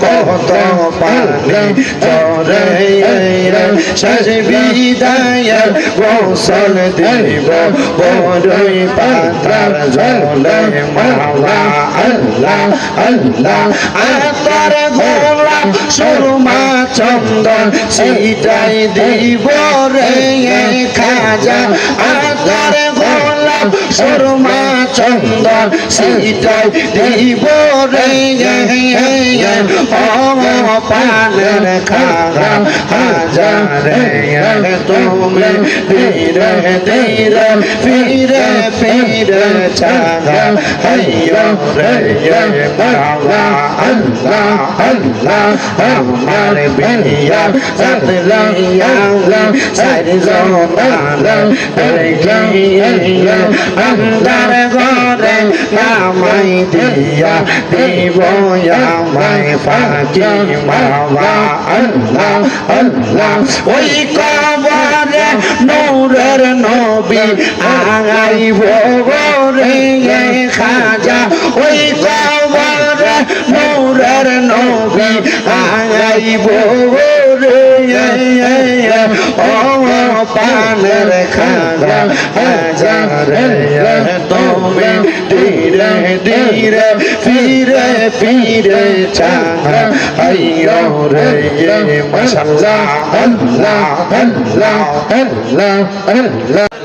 কত পানি চরে শেষ বিদায় গোসল দিব বড়ই পাতার জলে মাওলা আল্লাহ আল্লাহ আতর গোলাপ সুরমা চন্দন সিটাই দিব রে খাজা আতর শর্মা চন্দ সিটাই দিব রে পানের খারা হাজারে তুমি ধীরে ধীরে, ফিরে ফিরে চাঁদা হইয় রে বাবা, আল্লাহ আল্লাহ, আমার বিয়া সাদলা, আল্লাহ সারজো আল্লাহ রে গিয়া আন্দার ঘরে নামাই দিয়া দিব আমায় ফাঁকি মাওয়া আল্লাহ আল্লাহ ওই কবরে নবী আইব রে খাজা ওই কবরে নূরের নবী আইব রে ও পানের খাজা হাজারে তুমি ধীরে ধীরে ফিরে ফিরে চাঙ্গা আইয়ো রে মাশাআল্লাহ আল্লাহ আল্লাহ আল্লাহ আল্লাহ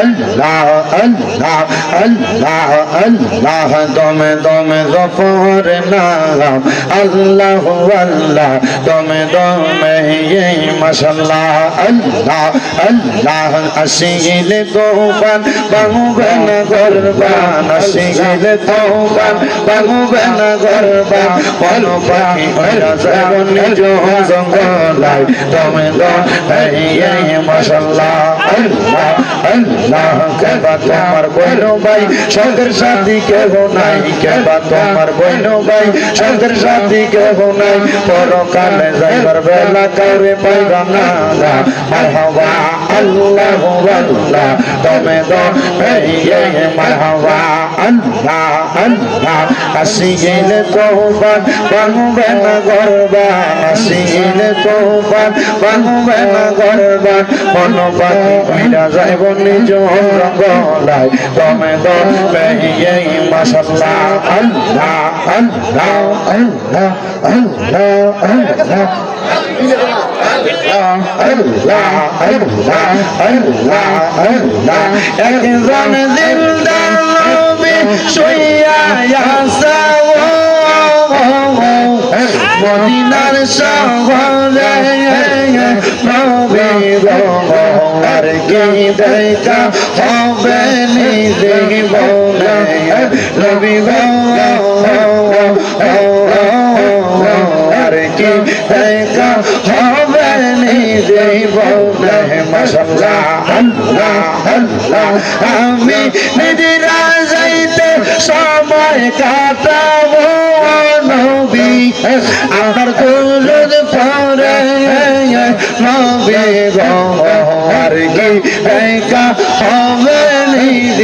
আল্লাহ আল্লাহ আল্লাহ আল্লাহ, দমে দমে গফর নাম। আল্লাহ আল্লাহ, দমে দমে ইয়ে মাশাল্লাহ। আল্লাহ আল্লাহ, আসিলে তোবান বাঙুবে না গরবান, আসিলে তোবান বাঙুবে না গরবান। বলো পাখি ওরা যাব নিজ জঙ্গলায়, দমে দমে ইয়ে মাশাল্লাহ। আল্লাহ আল্লাহ কেবা তোমার বইনো ভাই সঙ্গের সাথী কেহ নাই কেবা তোমার বইনো ভাই সঙ্গের সাথী কেহ নাই পরকালে যাইবার বেলা কাউরে পাইবা না মারহাবা আল্লাহ আল্লাহ তবে তো মারহাবা আল্লাহ আল্লাহ আসিল তোহবান বানবে না গরবা আসিল তোহবান বানবে না গরবা অনুপাত মিরা যাইব নিজ অঙ্গলায় তমে তো বেহিয়ে মাশাল্লাহ আল্লাহ আল্লাহ আল্লাহ আল্লাহ আল্লাহ একজন জিন্দা নবী শুইয়া আসা মদিনার শহরে নবী আর কি দেখা হবে নিজে বলে নবী আর কি দেখা আমি নিজেরা যাইতে সময় কাটাবো নবী। আমার দুলুদ পরে নবী গো আর কি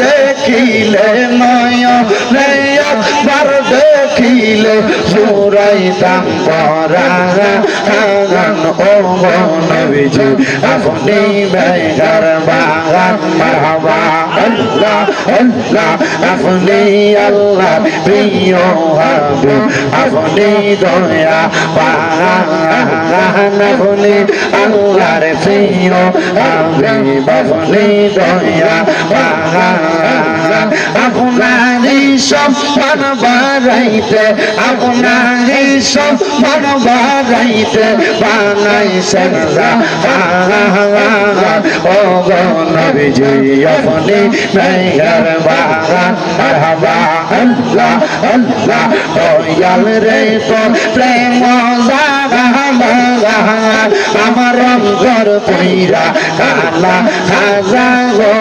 দেখিলে নয়বার দেখিলে সুরাইতাম পরাগান ও নবীজি আপনি বেগার বাগান বাবা। আল্লাহ আল্লাহ আপনি আল্লাহ প্রিয় হাবি আপনি দয়া পাগান আপনি আল্লাহর প্রিয় হাবি আপনি দয়া পাগান আপনারই সম্মান বাড়াইতে আপনারই সম্মান বাড়াইতে বানাইছেন ও গো নবীজি আপনি আল্লাহ দয়াল রে তো প্রেম আমার অন্তর পইরা কালা খাজা গো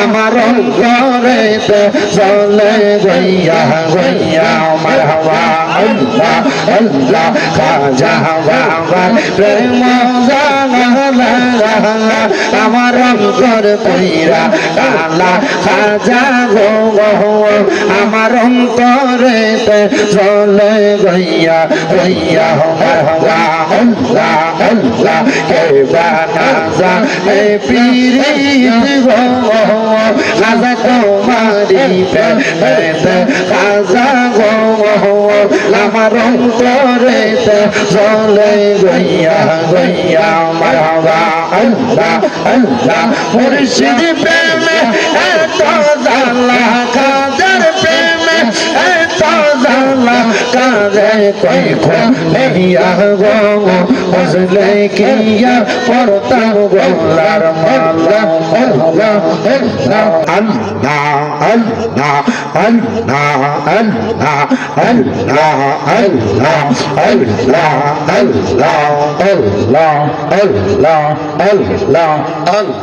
আমার অন্তরেতে চলে গইয়া গইয়া আমার হওয়া আল্লাহ আল্লাহ খাজা বাবা প্রেম আমার অন্তর পইরা কালা খাজা গো আমার অন্তরেতে চলে গইয়া গইয়া আমার হওয়া আল্লাহ আল্লাহ কে বানাজা হে পীরিত গো। খাজা তোমারি পেতে খাজা গো আমার অন্তরেতে চলে গইয়া গইয়া আমার হওয়া আল্লাহ আল্লাহ। মুর্শিদ প্রেমে এত জালা খাজার প্রেমে এত জালা কাজে কই খো নেহিয়া গো বুঝলে কিয়া পড়তাম গোলার মালা আল্লাহ আল্লাহ আল্লাহ আল্লাহ আল্লাহ আল্লাহ আল্লাহ আল্লাহ আল্লাহ আল্লাহ আল্লাহ আল্লাহ আল্লাহ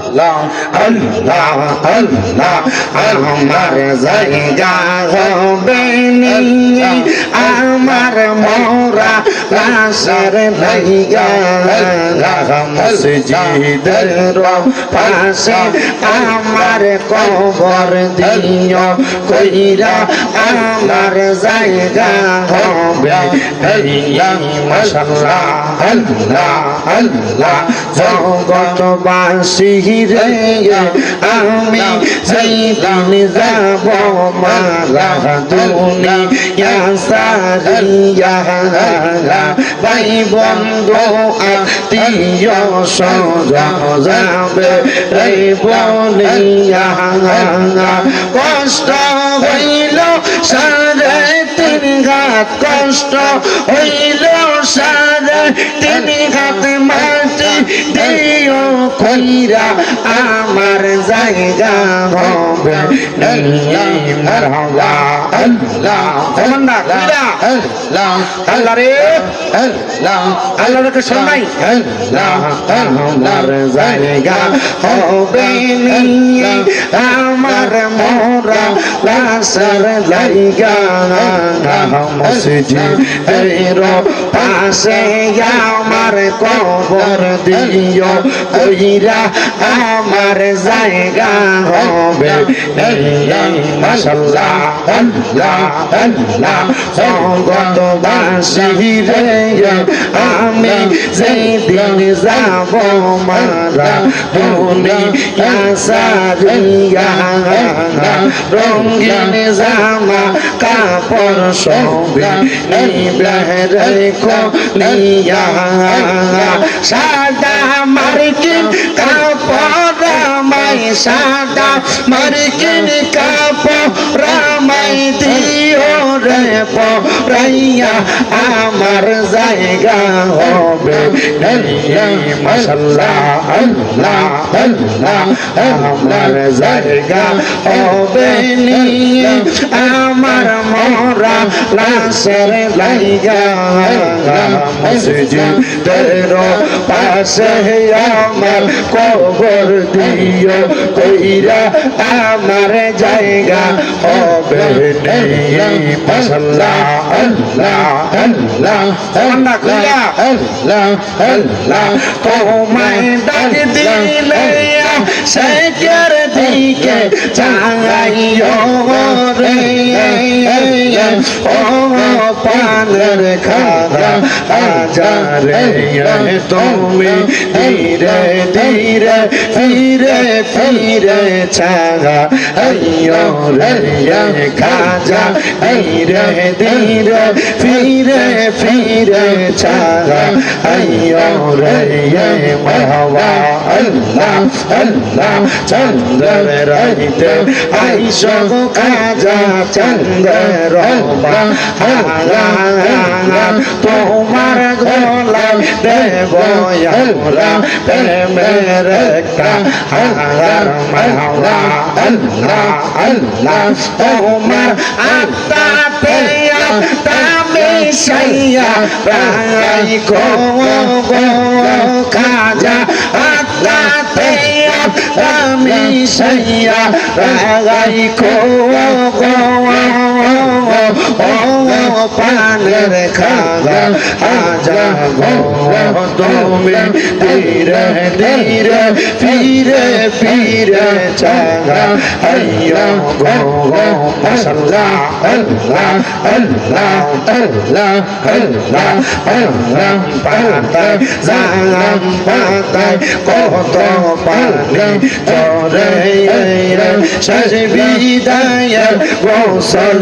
আল্লাহ আল্লাহ আমার জায়গা নি আমার লাশের লাইগা মসজিদের পাশে আমার কবর দিও, কইরা আমার জায়গা হবে। মাশাল্লাহ, আল্লাহ আল্লাহ, জগৎবাসী রে, আমি যেদিন যাব মারা দুনিয়া সারিয়া ভাই বন্ধু আত্মীয় সজা যাবে এই বলিয়া কষ্ট হইল সারে ঘাত কষ্ট হইল সারে তিন ঘাত মাটি দিও কইরা আমার জায়গা হবে। মারহাবা আল্লাহ তমন্না কইরা আল্লাহ আল্লাহ রে। আল্লাহ আল্লাহ রে শোনাই আল্লাহ আমার জায়গা হবে নি। আমার মোরা লাসার মসজিদের পাশে আমার কবর দিও, কইরা আমার জায়গা হবে মাশাল্লাহ, আল্লাহ আমি যেদিন যাব মারা সারিয়া রঙিন জামা কাপড় সবে রেখো নিয়া সাদা মার্কিন কাপড় রামাই সাদা মার্কিন কাপড় রামাই দিও রে পরাইয়া আমার জায়গা হবে। মশাল্লাহ, আল্লাহ আল্লাহ, আমার জায়গা হবে আমার মরা লাশের লাইগা, মসজিদের পাশে আমার কবর দিও। কইরা আমার জায়গা হবে আল্লাহ আল্লাহ আল্লাহ কইরা আল্লাহ আল্লাহ তোমায় ডাক পানের খাদা আজারে তুমি ধীরে ধীরে ফিরে ফিরে ছাগা আইয়ো রে খাজা ধীরে ধীরে ফিরে ফিরে ছাগা আইয়ো রে মাহওয়া আল্লাহ আল্লাহ চন্দ্র রহিতে আইসো খাজা চন্দ্র রবা তোমার গোলাম দেব আমরা প্রেমের একটা হার মাওলা আল্লাহ আল্লাহ তোমার আত্মাতে তামে সাইয়া রাই গো গো খাজা। আত্মাতে আমি সাইয়া রাই গো গো ও পানের খাগা আজা গো তুমি ধীরে ধীরে ফিরে ফিরে চাগা আইয়ো কত পানি জরে শেষ বিদায় গোসল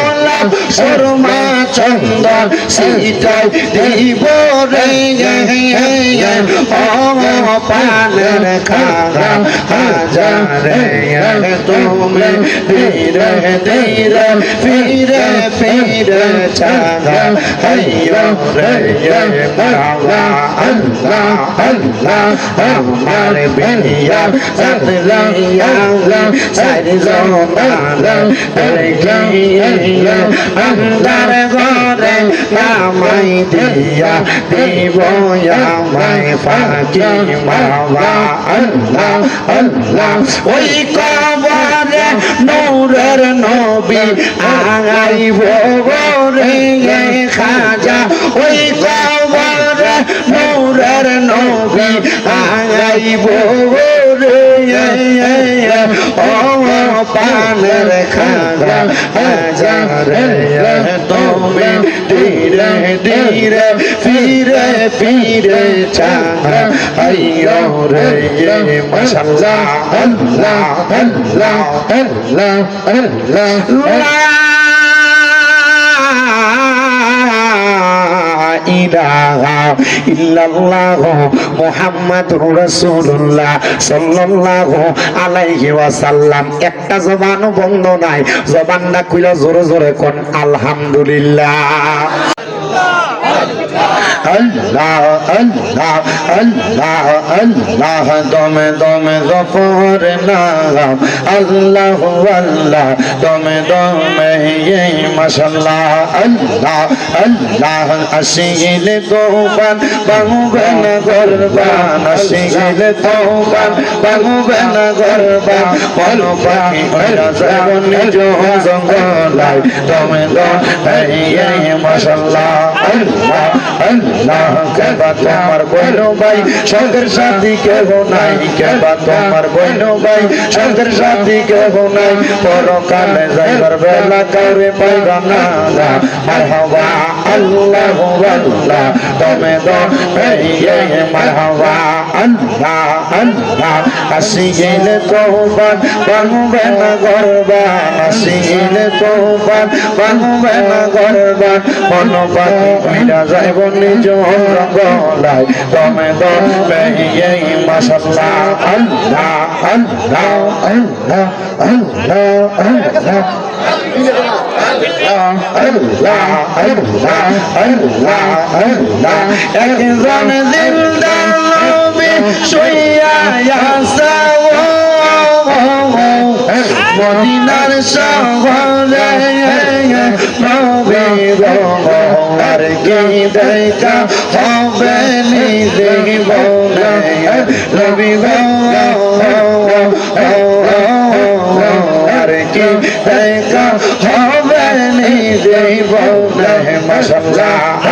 সুরমা চন্দন সিটাই দিব রে পানের খাগা হাজারে তুমি ধীরে ধীরে ফিরে ফিরে চাগা হাইয়ো রে মাওলা আল্লাহ আল্লাহ আমার বিয়া সাতলাইয়া সারি জমানা আন্দার ঘরে নামাই দিয়া দিব আমায় ফাঁকি মাওলা আল্লাহ আল্লাহ ওই কবরে নূরের নবী আগাইব রে খাজা ওই কবরে নূরের নবী আগাইব রে ও পানের তুমি ধীরে ধীরে ফিরে ফিরে চাহা আইয়ো রে মাশাআল্লাহ আল্লাহ আল্লাহ আল্লাহ আল্লাহ ইলাহা ইল্লাল্লাহ মুহাম্মাদুর রাসূলুল্লাহ সাল্লাল্লাহু আলাইহি ওয়াসাল্লাম। একটা জবানও বন্ধ নাই। জবানটা কইলা জোরে জোরে কোন আলহামদুলিল্লাহ। আল্লাহ আল্লাহ আল্লাহ আল্লাহ, দমে দমে গফর নাম। আল্লাহ আল্লাহ, দমে দমে, এই মাশাল্লাহ। আল্লাহ আল্লাহ, আসিলে তোবান, বাহুবেন গরবান, আসিলে তোবান, বাহুবেন গরবান। বল পাখি ওরা যাবন নিজ জঙ্গলাই দমে দমে, এই মাশাল্লাহ। আল্লাহ আল্লাহ কেবা তোমার বইন ভাই সঙ্গের সাথী কেহ নাই কেবা তোমার বইন ভাই সঙ্গের সাথী কেহ নাই পরকালে যাইবার বেলা কাউরে পাইবা না মারহাবা আল্লাহ আল্লাহ তুমি দো মারহাবা আল্লাহ আল্লাহ আসি গেলে তোবান বাংবে না গরবান আসি গেলে তোবান বাংবে না গরবান মন পাখি মিলা যাইব নিজ গলায় তুমি দো মাশাল্লাহ আল্লাহ আল্লাহ আল্লাহ আল্লাহ আল্লাহ একজন জিন্দা শুইয়া মদিনার শহরে আর কি দেখা হবে নবী গো আর কি দেখা হবে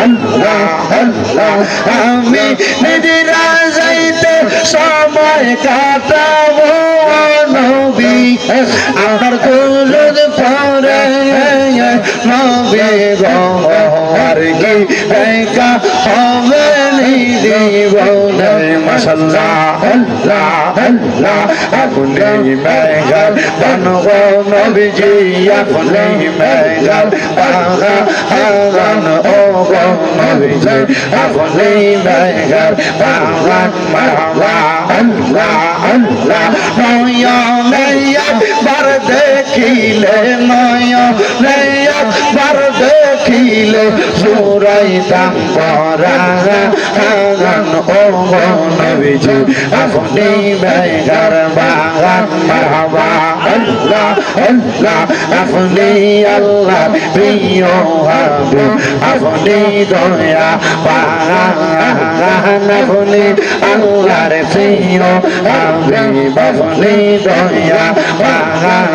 আল্লাহ আল্লাহ। আমি নিজেরা যাইতে সময় নবী আমার কুলুদ পরে নবী গো আর কি দেখা হবে নিজে বলে মশাল্লাহ। আল্লাহ আল্লাহ আপনি মেঘাল বানব নবীজি আপনি মেঘাল বাঘা হাগান ও গো নবীজি। আপনি মেঘাল বাগান মারবা আল্লাহ আল্লাহ নয় নেয়া বার দেখিলে নয় একবার দেখিলে জোরাইতাম পরাগান ও নবীজি আপনি বেগার বাগান মারহাবা আল্লাহ আল্লাহ, আপনি আল্লাহ প্রিয় হবে। আপনি দয়া পাগান আপনি আল্লাহর প্রিয় হবে। আপনি দয়া পাগান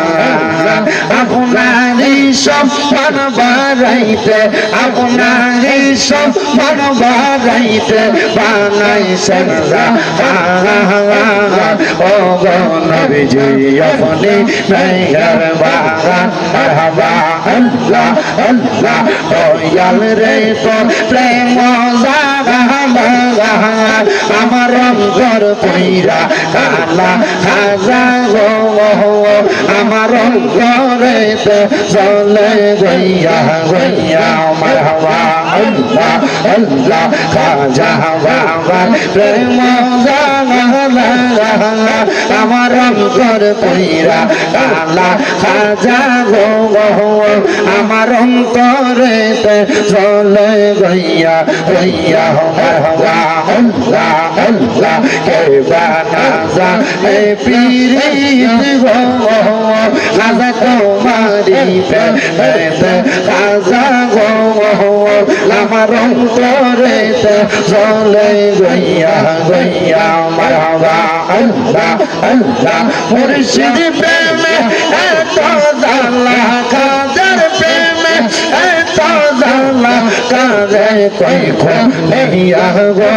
আপনারই সম্মান বাড়াইতে, আপনারই সম্মান বাড়াইতে বানাইছেন ও গনবিজি আপনি বাগান মারহাবা আল্লাহ আল্লাহ, দয়াল রে তো প্রেম আমার অন্তর পইরা কালা খাজা গো আমার অন্তরেতে চলে গইয়া গইয়া মারহাবা আল্লাহ আল্লাহ খাজা বাবা প্রেম আমার অন্তর পইরা কালা খাজা গো আমার অন্তরেতে চলে গইয়া গইয়া মারহাবা আল্লাহ আল্লাহ কে বানাজা এ পীরিত গো। খাজা তোমারি পেতে খাজা গো। আমার অন্তরেতে চলে গইয়া গইয়া মারহাবা আল্লাহ আল্লাহ, মুর্শিদ প্রেমে এত জালা খাজার প্রেমে এত জালা কাজে কই খো নেহিয়া গো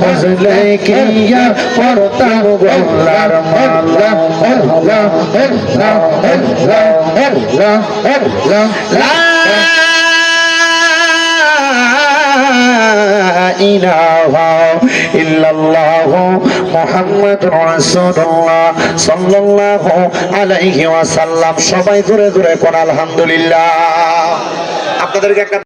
বুঝলে কিয়া পড়তাম গোলার মালা, আল্লাহ আল্লাহ আল্লাহ আল্লাহ আল্লাহ। লা ইলাহা ইল্লাল্লাহ মুহাম্মাদুর রাসূলুল্লাহ সবাই জোরে জোরে কোন আলহামদুলিল্লাহ। আপনাদেরকে একটা